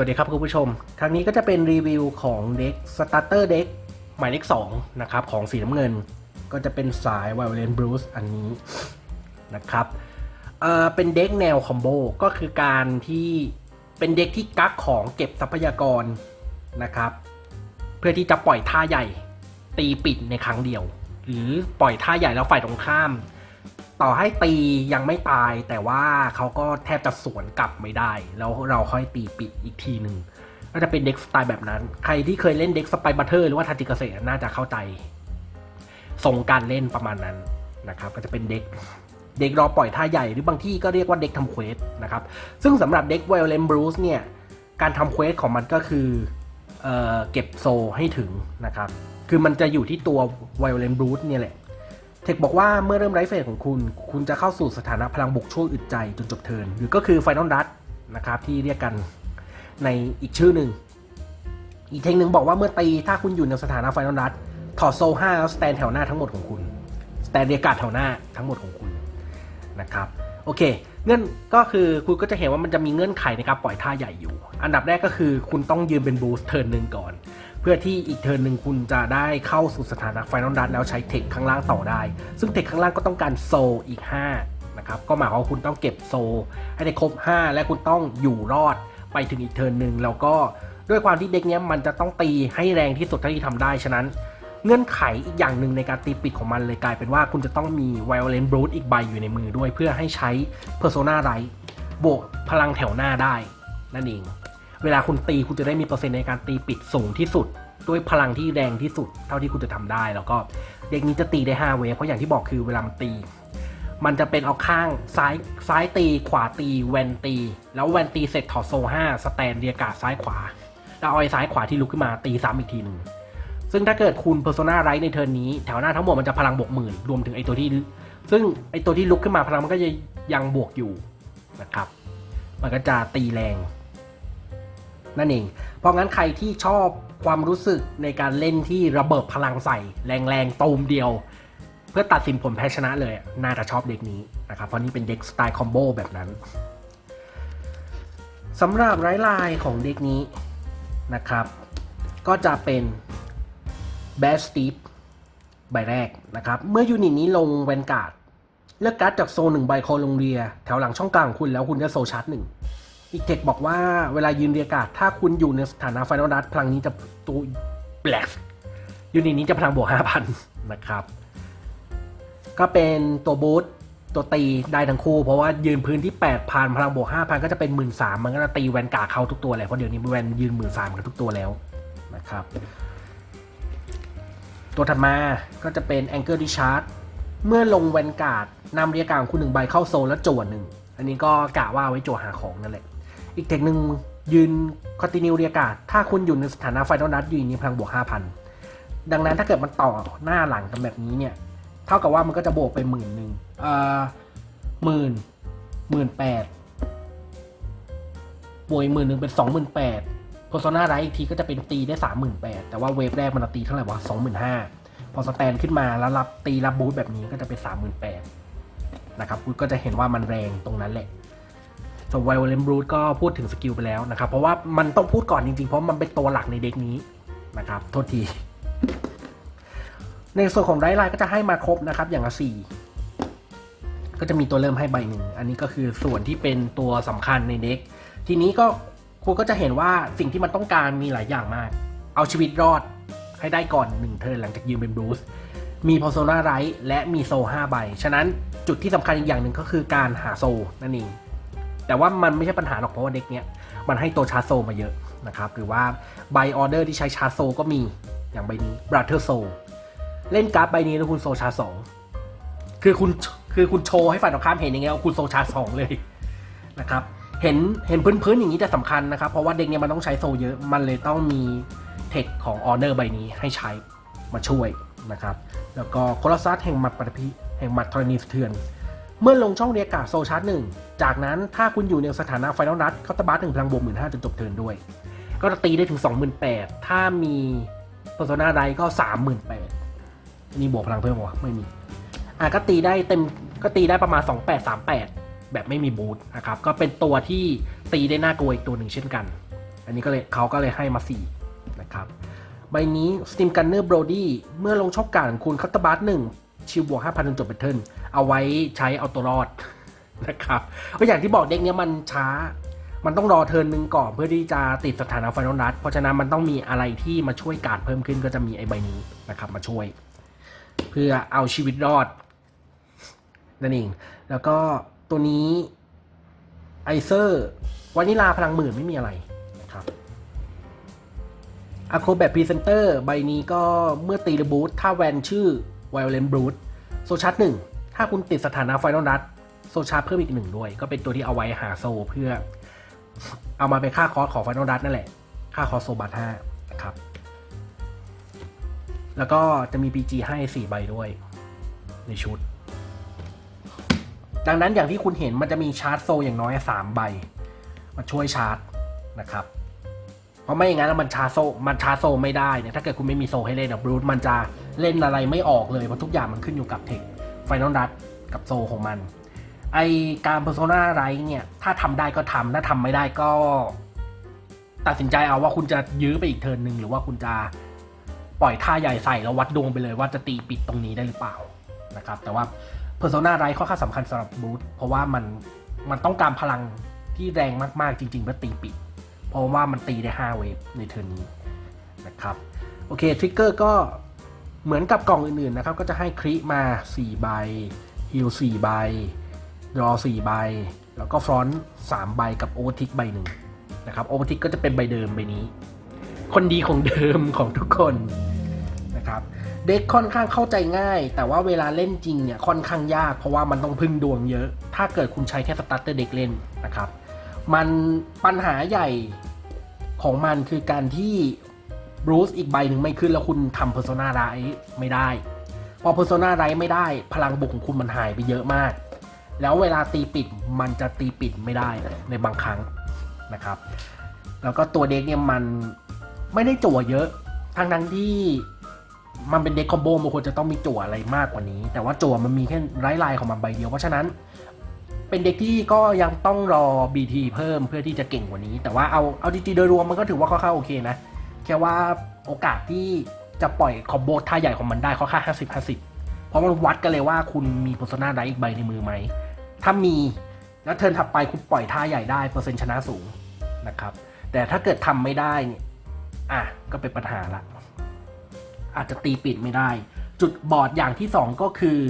วัสดีครับคุณผู้ชม ครั้งนี้ก็จะเป็นรีวิวของเด็ก Starter Deck หมายเลข2นะครับของสีน้ำเงิน ก็จะเป็นสาย Violent Blues อันนี้นะครับเอ่อเป็นเด็กแนวคอมโบก็คือการที่เป็นเด็กที่กักของเก็บทรัพยากรนะครับ เพื่อที่จะปล่อยท่าใหญ่ตีปิดในครั้งเดียว หรือปล่อยท่าใหญ่แล้วฝ่ายตรงข้าม ต่อให้ตียังไม่ตาย แต่ว่าเขาก็แทบจะสวนกลับไม่ได้ แล้วเราค่อยตีปิดอีกทีหนึ่งก็จะเป็นเด็กสไตล์แบบนั้น ใครที่เคยเล่นเด็กสไปบัตเทอร์หรือว่าทาจิเกษตรน่าจะเข้าใจทรงการเล่นประมาณนั้นนะครับก็จะเป็นเด็กเด็กรอปล่อยท่าใหญ่หรือบางที่ก็เรียกว่าเด็กทำเควสนะครับซึ่งสำหรับเด็ก Violent Bruce เนี่ยการทำเควสของมันก็คือเออเก็บโซให้ถึงนะครับคือมันจะอยู่ที่ตัว Violent Bruce เนี่ยแหละ เทคบอกว่าเมื่อเริ่มไรเฟสของคุณ คุณจะเข้าสู่สถานะพลังบุกช่วงอึดใจจนจบเทินหรือก็คือ Final d u t นะครับที่เรียกกันในอีกชื่อหนึ่ง อีกเทคหนึ่งบอกว่าเมื่อตีถ้าคุณอยู่ในสถานะ Final d u t ถอดโซ5แล้วสแตนแถวหน้าทั้งหมดของคุณสแตนเรียการดแถวหน้าทั้งหมดของคุณนะครับโอเค เงื่อนก็คือคุณก็จะเห็นว่ามันจะมีเงื่อนไขในการปล่อยท่าใหญ่อยู่ อันดับแรกก็คือคุณต้องยืนเป็นบูสเทิร์นหนึ่งก่อน เพื่อที่อีกเทิร์นหนึ่งคุณจะได้เข้าสู่สถานะไฟนอลดันแล้วใช้เทคข้างล่างต่อได้ ซึ่งเทคข้างล่างก็ต้องการโซอีก 5 นะครับ ก็หมายความว่าคุณต้องเก็บโซ ให้ได้ครบ 5 และคุณต้องอยู่รอดไปถึงอีกเทิร์นหนึ่งแล้วก็ด้วยความที่เด็กเนี้ยมันจะต้องตีให้แรงที่สุดเท่าที่ทำได้ฉะนั้น เงื่อนไขอีกอย่างหนึ่งในการตีปิดของมันเลยกลายเป็นว่าคุณจะต้องมี Violent Brute อีกใบอยู่ในมือด้วย เพื่อให้ใช้ Persona Right บวกพลังแถวหน้าได้นั่นเอง เวลาคุณตีคุณจะได้มีเปอร์เซ็นต์ในการตีปิดสูงที่สุด ด้วยพลังที่แรงที่สุด เท่าที่คุณจะทำได้ แล้วก็เด็กนี้จะตีได้ 5 เวฟเพราะอย่างที่บอกคือเวลามันตี มันจะเป็นเอาข้างซ้ายซ้ายตีขวาตีแวนตี แล้วแวนตีเสร็จถอดโซ5สแตนเรียกาดซ้ายขวา แล้วเอาไอ้ซ้ายขวาที่ลุกขึ้นมาตีซ้ำอีกทีหนึ่งซึ่งถ้าเกิดคุณ Persona Right ในเทิร์นนี้ แถวหน้าทั้งหมดมันจะพลังบวกหมื่นรวมถึงไอตัวที่ ซึ่งไอตัวที่ลุกขึ้นมาพลังมันก็จะยังบวกอยู่นะครับ มันก็จะตีแรง นั่นเอง เพราะงั้นใครที่ชอบความรู้สึกในการเล่นที่ระเบิดพลังใส่ แรงๆตูมเดียว เพื่อตัดสินผลแพ้ชนะเลย น่าจะชอบเด็กนี้นะครับ เพราะนี่เป็นเด็กสไตล์คอมโบแบบนั้นสำหรับไร้ลายของเด็กนี้นะครับ ก็จะเป็น b a s t e e p ใบแรกนะครับ เมื่อยูนิตนี้ลงแวนการ์ดเลือกการ์ดจากโซนหนึ่งใบโคลงเรีย แถวหลังช่องกลางคุณแล้วคุณจะโซชาร์จหนึ่ง อีกเทคบอกว่าเวลายืนเรียการ์ดถ้าคุณอยู่ในสถานะไฟนอลดัตพลังนี้จะตัวแปลกยูนิตนี้จะพลังบวก 5,000 นะครับ ก็เป็นตัวบูทตัวตีได้ทั้งคู่ เพราะว่ายืนพื้นที่ 8,000 พลังบวก 5,000 ก็จะเป็น 13,000มันก็จะตีแวนการเข้าทุกตัวเลยเพราะเดี๋ยวนี้แวนยืน 13,000กันทุกตัวแล้วนะครับ ตัวถัดมาก็จะเป็น Anchor Discharge เมื่อลงแวนการ์ดนำเรียกการของคุณหนึ่งใบเข้าโซนแล้วจวหนึ่ง อันนี้ก็กะว่าไว้จวหาของนั่นแหละ อีกเทคหนึ่งยืน Continue เรียกการ์ดถ้าคุณอยู่ในสถานะไฟนอลนัดอยู่ในพลังบวก 5,000 ดังนั้นถ้าเกิดมันต่อหน้าหลังกันแบบนี้เนี่ย เท่ากับว่ามันก็จะบวกไปหมื่นหนึ่งเอ่อหมื่นหมื่นแปดบวกหมื่นหนึ่งเป็นสองหมื่นแปด p พ r s o n a ไรอีกทีก็จะเป็นตีได้สามหมื่นแปดแต่ว่าเวฟแรกมันตีเท่าไหร่วะสองหมื่นห้าพอสแตนขึ้นมาแล้วรับตีรับบูทแบบนี้ก็จะเป็นสามหมื่นแปดนะครับคุณก็จะเห็นว่ามันแรงตรงนั้นแหละ ส่วนไวโอเลนบรูทก็พูดถึงสกิลไปแล้วนะครับ เพราะว่ามันต้องพูดก่อนจริงๆ เพราะมันเป็นตัวหลักในเด็กนี้นะครับ โทษที ในส่วนของไรไลน์ก็จะให้มาครบนะครับ อย่างละสี่ก็จะมีตัวเริ่มให้ใบหนึ่ง อันนี้ก็คือส่วนที่เป็นตัวสำคัญในเด็ก ทีนี้ก็คุณก็จะเห็นว่าสิ่งที่มันต้องการมีหลายอย่างมาก เอาชีวิตรอดให้ได้ก่อนหนึ่งเทิร์นหลังจากยืนเป็นบรูซมี p พ r s o n a ไรและมีโซ5ใบ ฉะนั้นจุดที่สำคัญอีกอย่างหนึ่งก็คือการหาโซนั่นเอง แต่ว่ามันไม่ใช่ปัญหาหรอกเพราะว่าเด็กเนี้ยมันให้ตัวชาโซมาเยอะนะครับหรือว่าใบออเดอร์ที่ใช้ชาโซก็มีอย่างใบนี้ Brother Soul เล่นการ์ดใบนี้แล้วคุณโซชาสองคือคุณคือคุณโชว์ให้ฝ่ายตรงข้ามเห็นอย่างเงี้ยว่าคุณโซชาสองเลยนะครับเห็นเห็นพื้นๆอย่างนี้แต่สำคัญนะครับ เพราะว่าเด็กเนี้ยมันต้องใช้โซเยอะมันเลยต้องมีเทคของออเดอร์ใบนี้ให้ใช้มาช่วยนะครับ แล้วก็โคลอสซัสแห่งหมัดปฐพีแห่งหมัดธรณีสะเทือน เมื่อลงช่องเรียกกาโซชาร์จหนึ่งจากนั้นถ้าคุณอยู่ในสถานะไฟนอลนัดเขาตบัสหนึ่งพลังบวกหมื่นห้าจนจบเทิร์นด้วย ก็จะตีได้ถึง 28,000 ถ้ามีเปอร์โซนาใดก็ 38,000มีบวกพลังเพิ่มวะไม่มีอะก็ตีได้เต็มก็ตีได้ประมาณ 2838 แบบไม่มีบูทนะครับก็เป็นตัวที่ตีได้น่ากลัวอีกตัวหนึ่งเช่นกัน อันนี้ก็เลยเขาก็เลยให้มา4นะครับใบนี้ Steam Gunner Brody เมื่อลงช่องการของคุณคัตเตอร์บัสหนึ่ง ชิวบวก5,000จนจบแบตเทิลเอาไว้ใช้เอาตัวรอดนะครับเพราะอย่างที่บอกเด็กเนี้ยมันช้า มันต้องรอเทิร์นหนึ่งก่อนเพื่อที่จะติดสถานะไฟนอลนัดเพราะฉะนั้นมันต้องมีอะไรที่มาช่วยการเพิ่มขึ้นก็จะมีไอ้ใบนี้นะครับมาช่วย เพื่อเอาชีวิตรอดนั่นเองแล้วก็ตัวนี้ไอเซอร์วานิลาพลังหมื่นไม่มีอะไรนะครับอะโครแบบพรีเซนเตอร์ใบนี้ก็เมื่อตีระบูทถ้าแวนชื่อ Violent Brute โซชาร์ตหนึ่งถ้าคุณติดสถานะไฟนอลนัดโซชาร์ตเพิ่มอีกหนึ่งด้วย ก็เป็นตัวที่เอาไว้หาโซเพื่อ เอามาเป็นค่าคอร์สของไฟนอลดัตนั่นแหละ ค่าคอร์สโซบัตห้านะครับ แล้วก็จะมี PG ให้ 4 ใบด้วย ในชุด ดังนั้นอย่างที่คุณเห็นมันจะมีชาร์จโซอย่างน้อย 3 ใบ มาช่วยชาร์จนะครับเพราะไม่อย่างนั้นแล้วมันชาร์โซมันชาร์โซไม่ได้เนี่ยถ้าเกิดคุณไม่มีโซให้เล่นอะบรูทมันจะ เล่นอะไรไม่ออกเลยเพราะทุกอย่างมันขึ้นอยู่กับเทคไฟนอลดัตกับโซของมัน ไอการ Persona ไรเนี่ย ถ้าทำได้ก็ทำถ้าทำไม่ได้ก็ ตัดสินใจเอาว่าคุณจะยื้อไปอีกเทิร์นหนึ่งหรือว่าคุณจะปล่อยท่าใหญ่ใส่แล้ววัดดวงไปเลยว่าจะตีปิดตรงนี้ได้หรือเปล่านะครับ แต่ว่า Persona ไรค่อนข้างสำคัญสำหรับบูธเพราะว่ามันมันต้องการพลังที่แรงมากๆจริงๆเพื่อตีปิด เพราะว่ามันตีได้ 5 เวฟในเทิร์นนี้นะครับ โอเคทริกเกอร์ก็ เหมือนกับกล่องอื่นๆนะครับ ก็จะให้คริมา4ใบฮิล4ใบรอ4ใบ แล้วก็ฟรอนต์3ใบกับโอทิกใบหนึ่งนะครับโอทิกก็จะเป็นใบเดิมใบนี้ คนดีของเดิมของทุกคนนะครับเด็กค่อนข้างเข้าใจง่าย แต่ว่าเวลาเล่นจริงเนี่ยค่อนข้างยาก เพราะว่ามันต้องพึ่งดวงเยอะ ถ้าเกิดคุณใช้แค่สตาร์เตอร์เด็กเล่นนะครับ มันปัญหาใหญ่ของมันคือการที่ บรูซอีกใบหนึ่งไม่ขึ้นแล้วคุณทำเพอร์โซนาไรไม่ได้ พอเพอร์โซนาไรไม่ได้ พลังบุกของคุณมันหายไปเยอะมาก แล้วเวลาตีปิดมันจะตีปิดไม่ได้ในบางครั้งนะครับ แล้วก็ตัวเด็กเนี่ยมันไม่ได้จั่วเยอะทั้งทั้งที่มันเป็นเด็กคอมโบมันควรจะต้องมีจั่วอะไรมากกว่านี้ แต่ว่าจั่วมันมีแค่ไร้ลายของมันใบเดียวเพราะฉะนั้นเป็นเด็กที่ก็ยังต้องรอ BT เพิ่มเพื่อที่จะเก่งกว่านี้ แต่ว่าเอาเอาจริงๆโดยรวมมันก็ถือว่าค่อนข้างโอเคนะ แค่ว่าโอกาสที่จะปล่อยคอมโบท่าใหญ่ของมันได้ค่อนข้างห้าสิบห้าสิบเพราะมันวัดกันเลยว่าคุณมีโ e ร s นาไดอีกใบในมือไหม ถ้ามีแล้วเทิร์นถัดไปคุณปล่อยท่าใหญ่ได้เปอร์เซ็นต์ชนะสูงนะครับ แต่ถ้าเกิดทำไม่ได้เนี่ยอะก็เป็นปัญหาละอาจจะตีปิดไม่ได้ จุดบอดอย่างที่สองก็คือ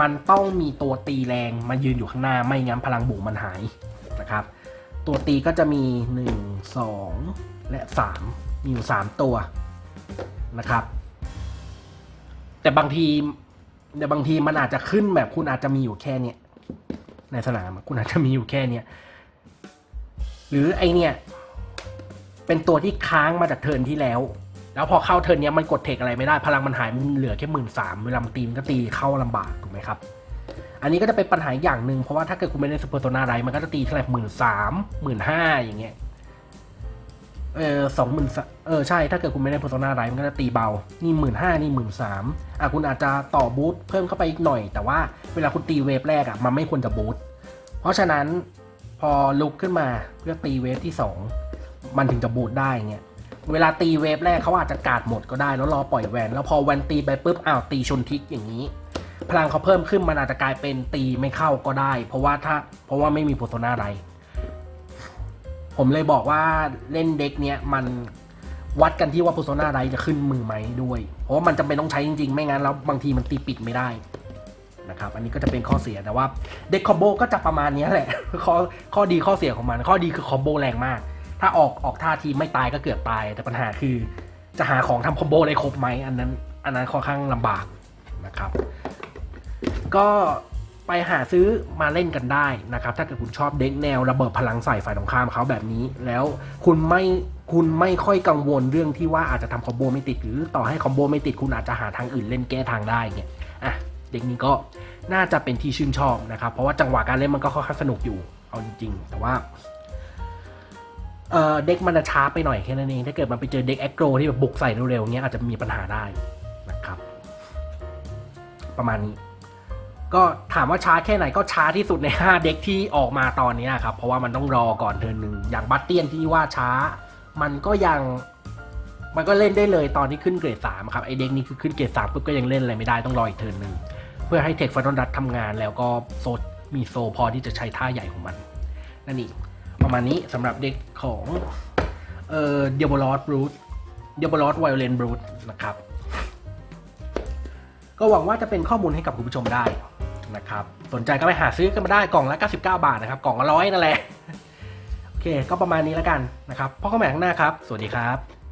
มันต้องมีตัวตีแรงมายืนอยู่ข้างหน้าไม่งั้นพลังบุกมันหายนะครับ ตัวตีก็จะมี 1 2 และ 3 มีอยู่ 3 ตัวนะครับ แต่บางทีแต่บางทีมันอาจจะขึ้นแบบคุณอาจจะมีอยู่แค่เนี้ยในสนามคุณอาจจะมีอยู่แค่เนี้ยหรือไอเนี่ย เป็นตัวที่ค้างมาจากเทิร์นที่แล้ว แล้วพอเข้าเทิร์นเนี้ยมันกดเทคอะไรไม่ได้พลังมันหายมันเหลือแค่หมื่นสามเวลามันตีมันก็ตีเข้าลำบากถูกไหมครับ อันนี้ก็จะเป็นปัญหาอย่างหนึ่งเพราะว่าถ้าเกิดคุณไม่ได้ซูเปอร์โซนาไรมันก็จะตีเท่าไหร่หมื่นสามหมื่นห้าอย่างเงี้ย เออสองหมื่นเออใช่ถ้าเกิดคุณไม่ได้ Persona ไรมันก็จะตีเบา นี่หมื่นห้านี่หมื่นสามอะคุณอาจจะต่อบูทเพิ่มเข้าไปอีกหน่อย แต่ว่าเวลาคุณตีเวฟแรกอะมันไม่ควรจะบูทเพราะฉะนั้นพอลุกขึ้นมาเพื่อตีเวฟที่สองมันถึงจะบูทได้เงี้ยเวลาตีเวฟแรกเขาอาจจะกาดหมดก็ได้แล้วรอปล่อยแวน แล้วพอแวนตีไปปุ๊บอ้าวตีชนทิกอย่างนี้ พลังเขาเพิ่มขึ้นมันอาจจะกลายเป็นตีไม่เข้าก็ได้ เพราะว่าถ้าเพราะว่าไม่มี Persona ไร ผมเลยบอกว่าเล่นเด็กเนี้ยมันวัดกันที่ว่า Persona ไรจะขึ้นมือไหมด้วย เพราะว่ามันจำเป็นต้องใช้จริงๆ ไม่งั้นแล้วบางทีมันตีปิดไม่ได้นะครับ อันนี้ก็จะเป็นข้อเสียแต่ว่าเด็กคอมโบก็จะประมาณนี้แหละ ข้อข้อดีข้อเสียของมัน ข้อดีคือคอมโบแรงมาก ถ้าออกออกท่าทีไม่ตายก็เกือบตาย แต่ปัญหาคือจะหาของทำคอมโบได้ครบไหมอันนั้น อันนั้นค่อนข้างลำบากนะครับ ก็ ไปหาซื้อมาเล่นกันได้นะครับ ถ้าเกิดคุณชอบเด็กแนวระเบิดพลังใส่ฝ่ายตรงข้ามเขาแบบนี้ แล้วคุณไม่คุณไม่ค่อยกังวลเรื่องที่ว่าอาจจะทำคอมโบไม่ติดหรือต่อให้คอมโบไม่ติดคุณอาจจะหาทางอื่นเล่นแก้ทางได้เนี่ยอะเด็กนี้ก็น่าจะเป็นที่ชื่นชอบนะครับ เพราะว่าจังหวะการเล่นมันก็ค่อนข้างสนุกอยู่เอาจริงๆ แต่ว่าเออเด็กมันจะช้าไปหน่อยแค่นั้นเอง ถ้าเกิดมันไปเจอเด็กแอคโกรที่แบบบุกใส่เร็วๆเงี้ยอาจจะมีปัญหาได้นะครับ ประมาณนี้ ก็ถามว่าช้าแค่ไหนก็ช้าที่สุดใน 5 เด็กที่ออกมาตอนนี้ครับ เพราะว่ามันต้องรอก่อนเทิร์นหนึ่งอย่างบัตเตียนที่ว่าช้า มันก็ยังมันก็เล่นได้เลยตอนที่ขึ้นเกรดสามครับไอเด็กนี้คือขึ้นเกรดสามปุ๊บก็ยังเล่นอะไรไม่ได้ต้องรออีกเทิร์นหนึ่งเพื่อให้เทคฟอนดัตทำงาน แล้วก็โซมีโซพอที่จะใช้ท่าใหญ่ของมัน นั่นเองประมาณนี้สำหรับเด็กของเอ่อเดียบลอสบรูทเดียบลอสไวโอเลนบรูทนะครับ ก็หวังว่าจะเป็นข้อมูลให้กับคุณผู้ชมได้ นะครับ สนใจก็ไปหาซื้อกันมาได้กล่องละ 99 บาทนะครับ กล่องละร้อยนั่นแหละ โอเค ก็ประมาณนี้แล้วกันนะครับพ่อเข้าใหม่ข้างหน้าครับ สวัสดีครับ